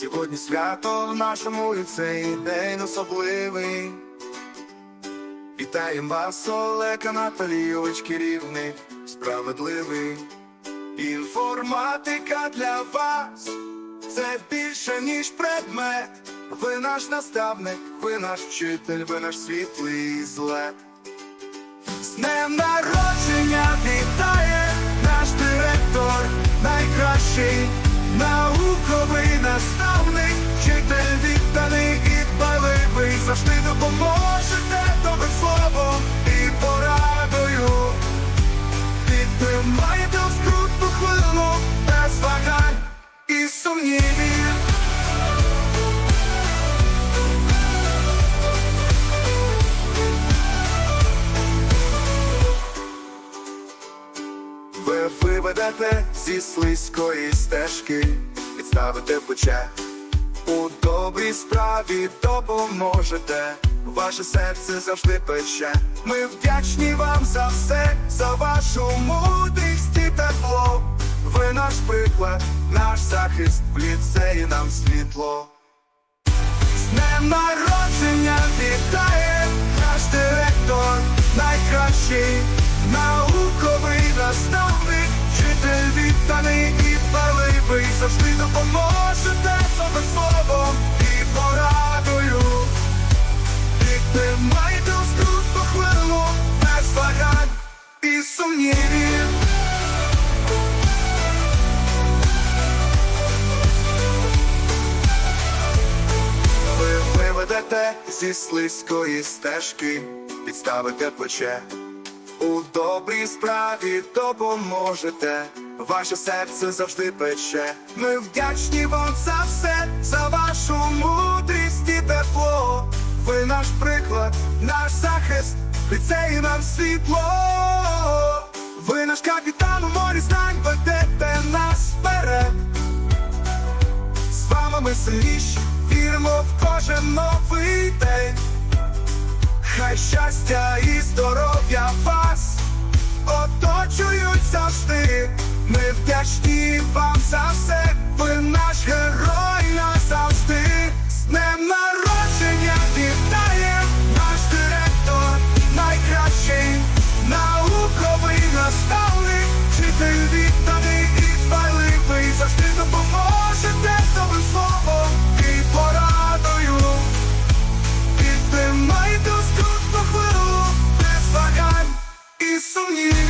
Сьогодні свято в нашому ліцеї, день особливий. Вітаєм вас, Олег Анатолійович, керівник, справедливий. Інформатика для вас це більше, ніж предмет. Ви наш наставник, ви наш вчитель, ви наш світлий злет. З днем народження вітає завжди допоможете добрим словом і порадою. Підтримайте у скрутну хвилину без вагань і сумнівів. Ви виведете зі слизької стежки, підставите плече. У добрій справі допоможете, ваше серце завжди пече. Ми вдячні вам за все, за вашу мудрість і тепло. Ви наш приклад, наш захист в ліцеї нам світло. З днем народження вітає наш директор, найкращий науковий наставник, вчитель відданий виведете зі слизької стежки, підставите плече. У добрій справі допоможете, ваше серце завжди пече. Ми вдячні вам за все, за вашу мудрість і тепло. Ви наш приклад, наш захист, ліцеї нам світло. Ви наш капітан у морі знань, ведете нас вперед. З вами ми сильніші, віримо в кожен новий день. Хай щастя і здоров'я вас оточують завжди. Ми вдячні вам за все, So you.